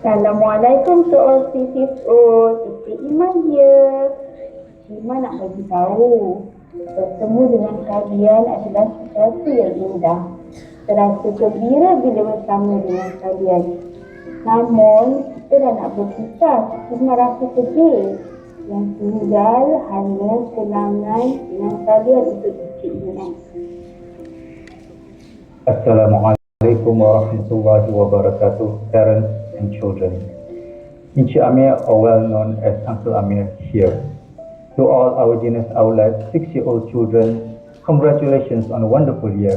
Assalamualaikum to all CCO, Siti Iman here. Iman nak bagi tahu, bertemu dengan kalian adalah sesuatu yang indah. Terasa gembira bila bersama dengan kalian. Namun, kita dah nak berpisah, cuma rasa sedih. Yang tinggal hanya kenangan dengan kalian untuk Assalamualaikum warahmatullahi wabarakatuh, parents and children. Encik Amir, or well known as Uncle Amir, here. To all our Genius Outlet six-year-old children, congratulations on a wonderful year.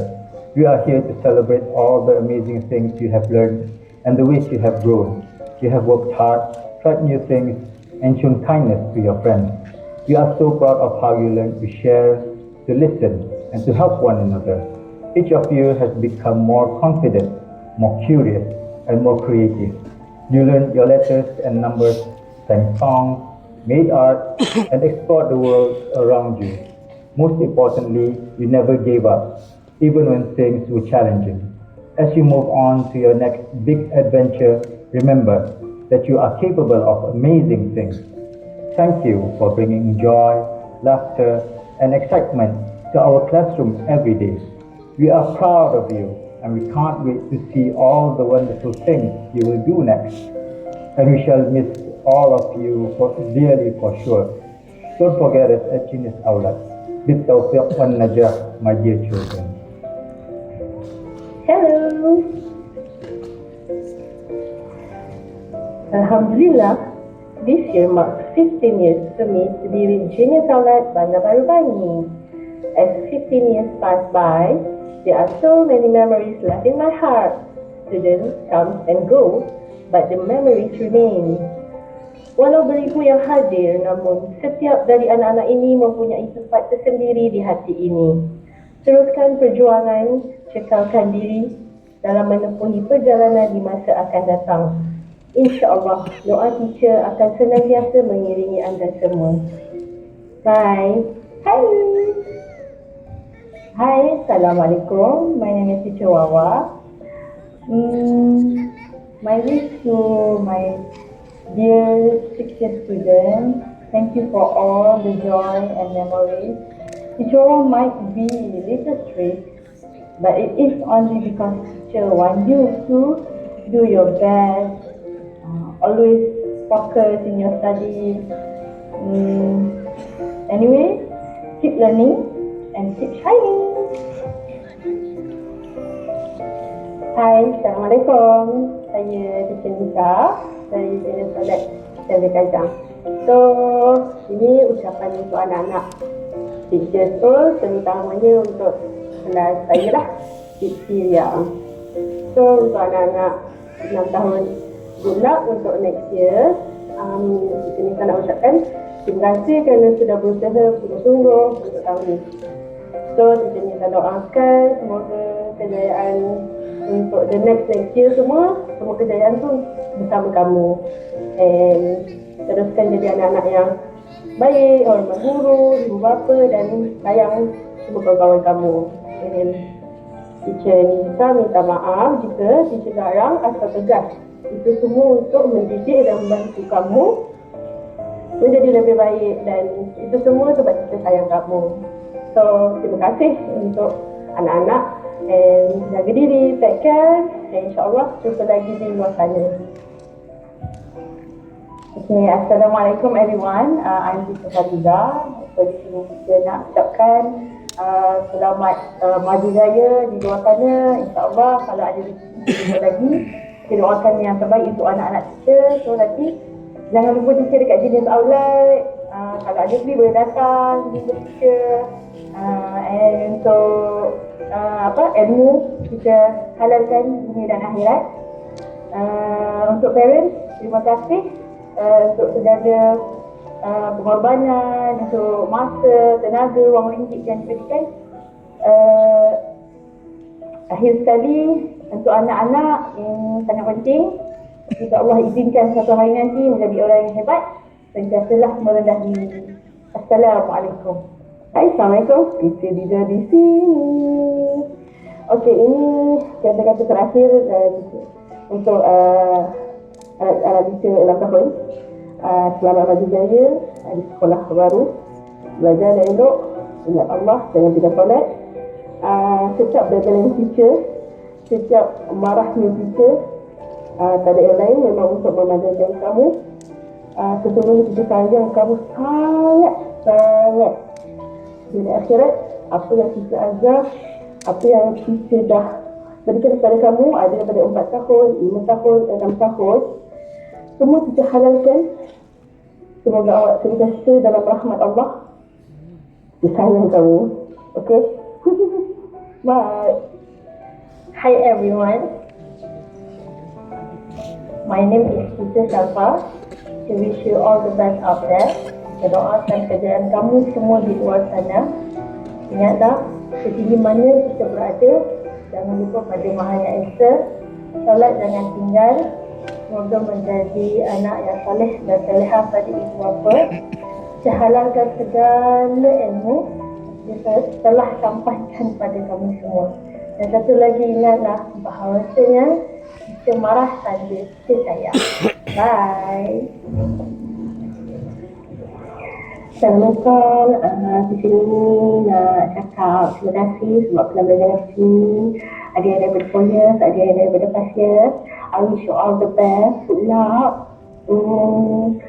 We are here to celebrate all the amazing things you have learned and the ways you have grown. You have worked hard, tried new things, and shown kindness to your friends. We are so proud of how you learned to share, to listen, and to help one another. Each of you has become more confident, more curious, and more creative. You learned your letters and numbers, sang songs, made art, and explored the world around you. Most importantly, you never gave up, even when things were challenging. As you move on to your next big adventure, remember that you are capable of amazing things. Thank you for bringing joy, laughter, and excitement to our classrooms every day. We are proud of you and we can't wait to see all the wonderful things you will do next. And we shall miss all of you for, dearly for sure. Don't forget us at Genius Outlet. بالتوفيق والنجاح, my dear children. Hello. Alhamdulillah, this year marks 15 years for me to be with Genius Outlet Bandar Baru Bangi. As 15 years pass by, there are so many memories left in my heart. Students come and go, but the memories remain. Walau beribu yang hadir, namun setiap dari anak-anak ini mempunyai tempat tersendiri di hati ini. Teruskan perjuangan, cekalkan diri dalam menempuhi perjalanan di masa akan datang. InsyaAllah, doa teacher akan senantiasa mengiringi anda semua. Bye. Hai. Hai, Assalamualaikum. My name is Wawa. Hmm, my wish to my dear six year students, thank you for all the joy and memories. Wawa might be little strict, but it is only because teacher want you to do your best, uh, always focus in your studies. Mm, anyway, keep learning and keep shining. Hai, Assalamualaikum. Saya Teacher Nisa dari Jenis Solat Selvi Kajang. So, ini ucapan untuk anak-anak teacher school terutamanya untuk kelas saya lah, Diksi Ria. So, untuk anak-anak 6 tahun luck untuk next year. Um, Teacher Nisa nak ucapkan terima kasih kerana sudah berusaha sungguh-sungguh untuk tahun ini. So, Teacher Nisa doakan semoga kejayaan untuk the next next year semua, semua kejayaan tu bersama kamu. And teruskan jadi anak-anak yang baik, hormat guru, ibu bapa dan sayang semua kawan-kawan kamu. And teacher Nisa minta maaf jika teacher garang atau tegas. Itu semua untuk mendidik dan membantu kamu menjadi lebih baik dan itu semua sebab kita sayang kamu. So, terima kasih untuk anak-anak and jaga diri, take care dan insyaAllah jumpa lagi di luar sana. Okay, Assalamualaikum everyone. Uh, I'm Tita Fariza. So, di sini kita nak ucapkan uh, selamat uh, maju jaya di luar sana. InsyaAllah kalau ada rezeki lagi, kita doakan yang terbaik untuk anak-anak teacher. So, nanti jangan lupa teacher dekat jenis outlet. Uh, kalau ada free boleh datang teacher. Uh, and so uh, apa ilmu kita halalkan dunia dan akhirat. Uh, untuk parents, terima kasih uh, untuk segala uh, pengorbanan, untuk masa, tenaga, wang ringgit yang diberikan. Uh, akhir sekali, untuk anak-anak yang sangat penting, jika Allah izinkan satu hari nanti menjadi orang yang hebat, sentiasalah merendah diri. Assalamualaikum. Hai, Assalamualaikum. Kita Dija di sini. Okey, ini kata-kata terakhir uh, untuk uh, anak-anak kita 6 tahun. Uh, selamat maju jaya uh, di sekolah baru. Belajar dan elok. Ingat Allah, jangan tidak solat. Uh, setiap belajar teacher, setiap marahnya teacher, uh, tak ada yang lain memang untuk memajukan kamu. Uh, sesungguhnya kita sayang kamu sangat, sangat. Di akhirat, apa yang kita ajar, apa yang kita dah berikan kepada kamu ada daripada 4 tahun, 5 tahun, 6 tahun semua kita halalkan semoga awak sentiasa dalam rahmat Allah dia sayang kamu okay bye Hi everyone. My name is Teacher Shalfa. I wish you all the best out there. Saya doakan kerjaan kamu semua di luar sana. Ingatlah, setinggi mana kita berada, jangan lupa pada Maha Yang Esa. Salat jangan tinggal. Semoga menjadi anak yang saleh dan salehah pada ibu bapa. Saya halalkan segala ilmu yang telah sampaikan pada kamu semua. Dan satu lagi ingatlah bahawasanya kita saja kita sayang. Bye. Assalamualaikum. Uh, di sini nak cakap terima kasih sebab pernah belajar di sini. Ada yang daripada Foyers, ada yang daripada Pasir. I wish you all the best. Good luck. Hmm,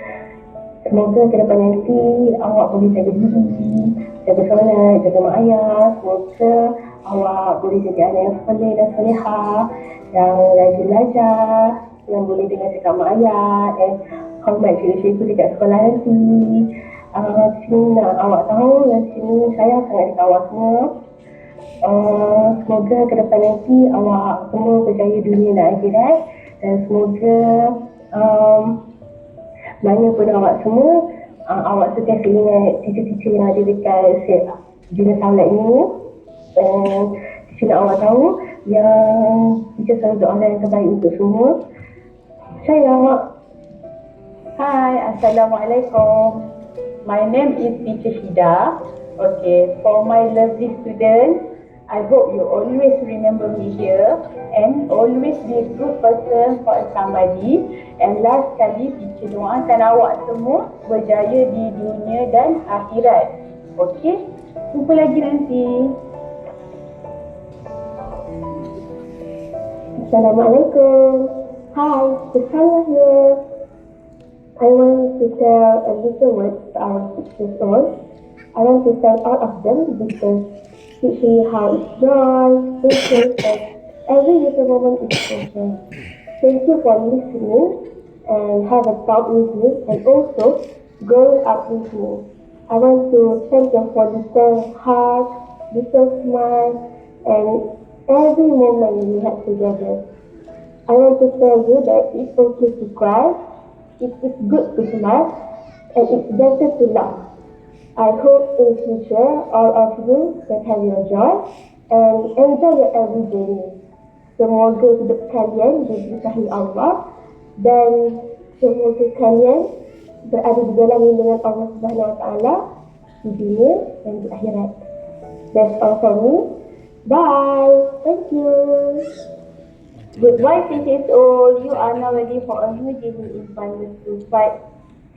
semoga ke depan nanti awak boleh jaga diri, jaga solat, jaga mak ayah. Semoga awak boleh jadi anak yang soleh dan solehah, yang rajin belajar, yang boleh dengar cakap mak ayah dan hormat cikgu-cikgu dekat sekolah nanti. Uh, sini nak awak tahu yang sini saya sangat dekat awak semua. Uh, semoga ke depan nanti awak semua berjaya dunia dan akhirat dan semoga um, mana pun awak semua uh, awak sentiasa ingat cita-cita yang ada dekat dunia saulat ini dan sini awak tahu yang kita selalu doakan yang terbaik untuk semua. Saya Hi, Assalamualaikum. My name is Teacher Shida. Okay, for my lovely students, I hope you always remember me here and always be a good person for somebody. And last kali, teacher doakan awak semua berjaya di dunia dan akhirat. Okay, jumpa lagi nanti. Assalamualaikum. Hi, Susana here. I want to tell a little word to our. I want to tell all of them because teaching how it's joy, patience, and every little moment is special. Thank you for listening and have a talk with me and also growing up with me. I want to thank you for little heart, little smile, and every moment we had together. I want to tell you that it's okay to cry, it is good to smile, and it's better to laugh. I hope in future all of you can have your joy and enjoy your everyday. Semoga hidup kalian diberkahi Allah dan semoga kalian berada di dalam lindungan Allah Subhanahu Wa Taala di dunia dan di akhirat. That's all for me. Bye. Thank you. Goodbye, teachers all. You are now ready for a new journey in primary school. But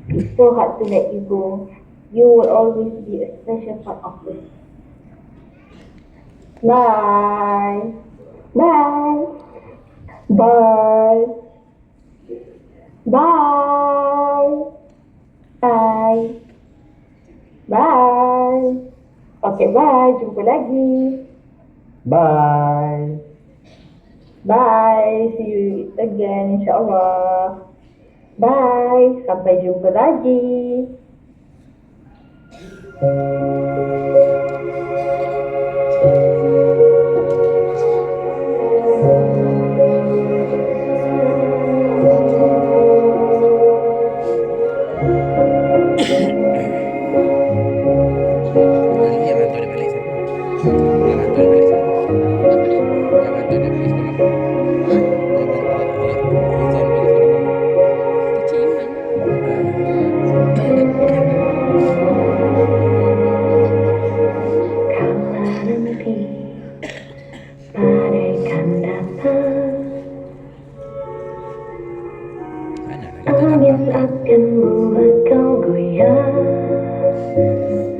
it's so hard to let you go. You will always be a special part of us. Bye. Bye. Bye. Bye. Bye. Bye. Okay, bye. Jumpa lagi. Bye. Bye. See you again, insyaAllah. Bye. Sampai jumpa lagi. Yang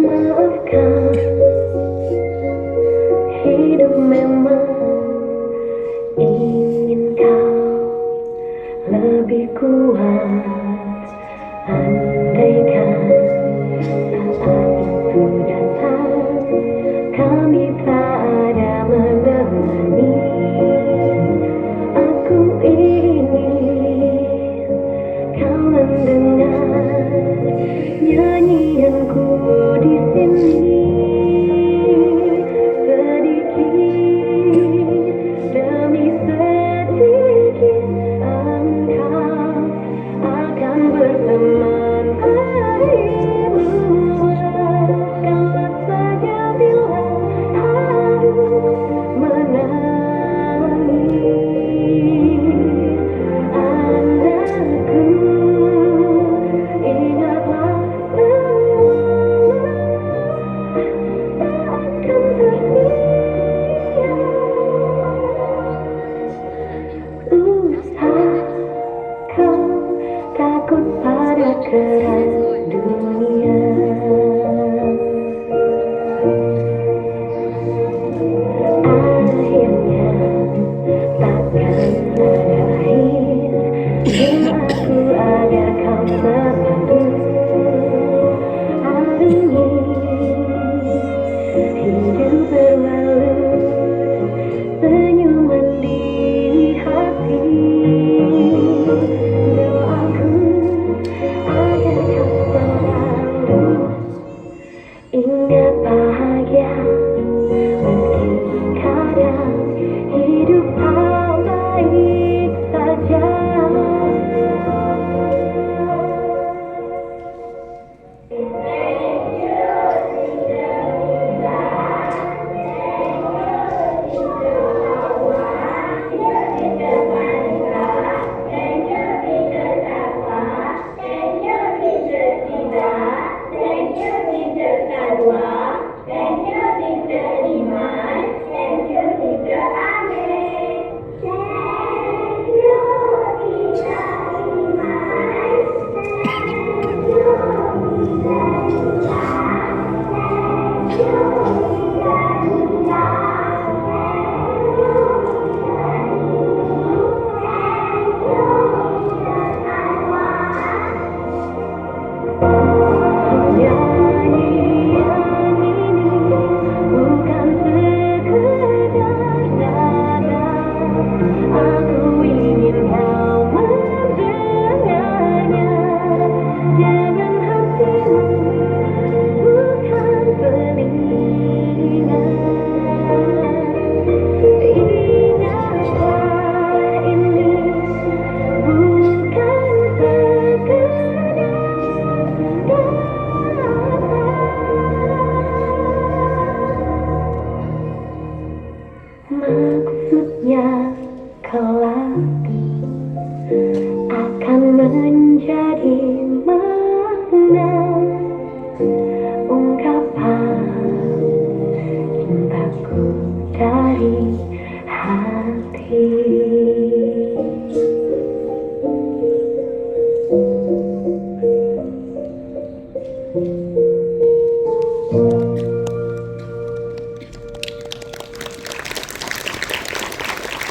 Maafkan